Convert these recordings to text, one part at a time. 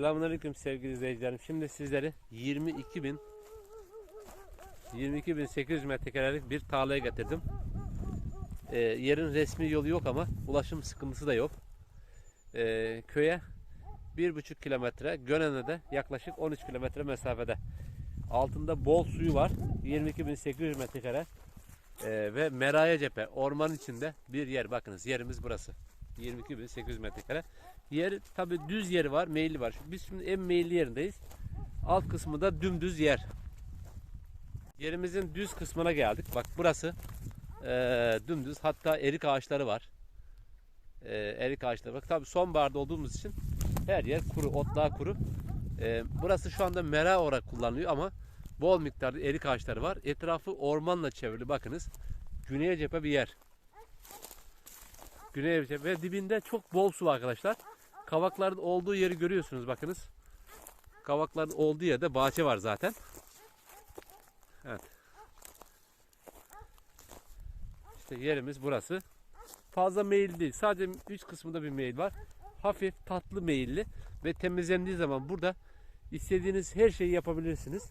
Selamünaleyküm sevgili izleyicilerim. Şimdi sizleri 22 bin 22.800 metrekarelik bir tarlaya getirdim. Ee, yerin resmi yolu yok ama ulaşım sıkıntısı da yok. Ee, köye 1,5 kilometre, Gönen'e de yaklaşık 13 kilometre mesafede. Altında bol suyu var. 22.800 metrekare. Ee, ve Meraya cephe, ormanın içinde bir yer. Bakınız yerimiz burası. 22.800 metrekare. Yer tabi düz yeri var, meyilli var. Biz şimdi en meyilli yerindeyiz. Alt kısmı da dümdüz yer. Yerimizin düz kısmına geldik. Bak burası eee, dümdüz. Hatta erik ağaçları var. Eee, erik ağaçları bak. Tabi sonbaharda olduğumuz için her yer kuru, otlar kuru. Eee, burası şu anda mera olarak kullanılıyor ama bol miktarda erik ağaçları var. Etrafı ormanla çevrili. Bakınız. Güneye cephe bir yer. Güney cephe ve dibinde çok bol su var arkadaşlar. Kavakların olduğu yeri görüyorsunuz bakınız. Kavakların olduğu yerde bahçe var zaten. Evet. İşte yerimiz burası. Fazla meyil değil. Sadece üç kısmında bir meyil var. Hafif tatlı meyilli ve temizlendiği zaman burada istediğiniz her şeyi yapabilirsiniz.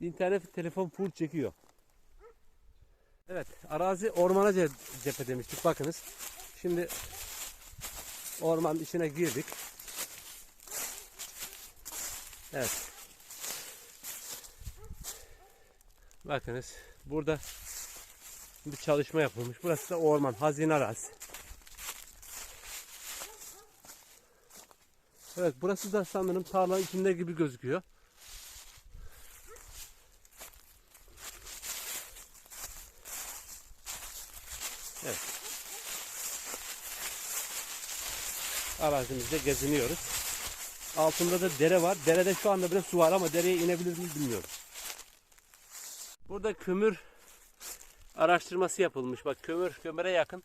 İnternet telefon full çekiyor. Evet, arazi ormana ce- cephe demiştik. Bakınız. Şimdi ormanın içine girdik. Evet. Bakınız burada bir çalışma yapılmış. Burası da orman, hazine arazi. Evet burası da sanırım tarlanın içinde gibi gözüküyor. Evet. Arazimizde geziniyoruz. Altında da dere var. Derede şu anda bile su var ama dereye inebilir miyiz bilmiyorum. Burada kömür araştırması yapılmış. Bak kömür, kömüre yakın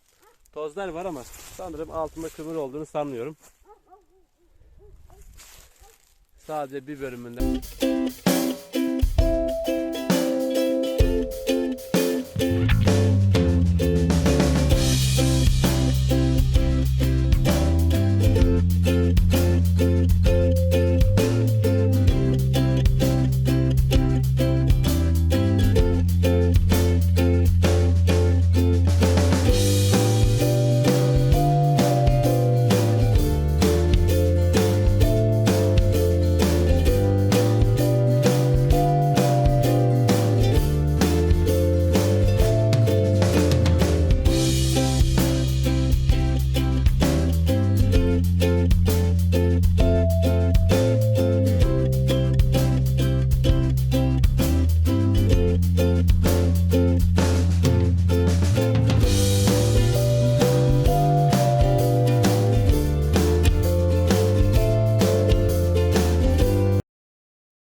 tozlar var ama sanırım altında kömür olduğunu sanmıyorum. Sadece bir bölümünde.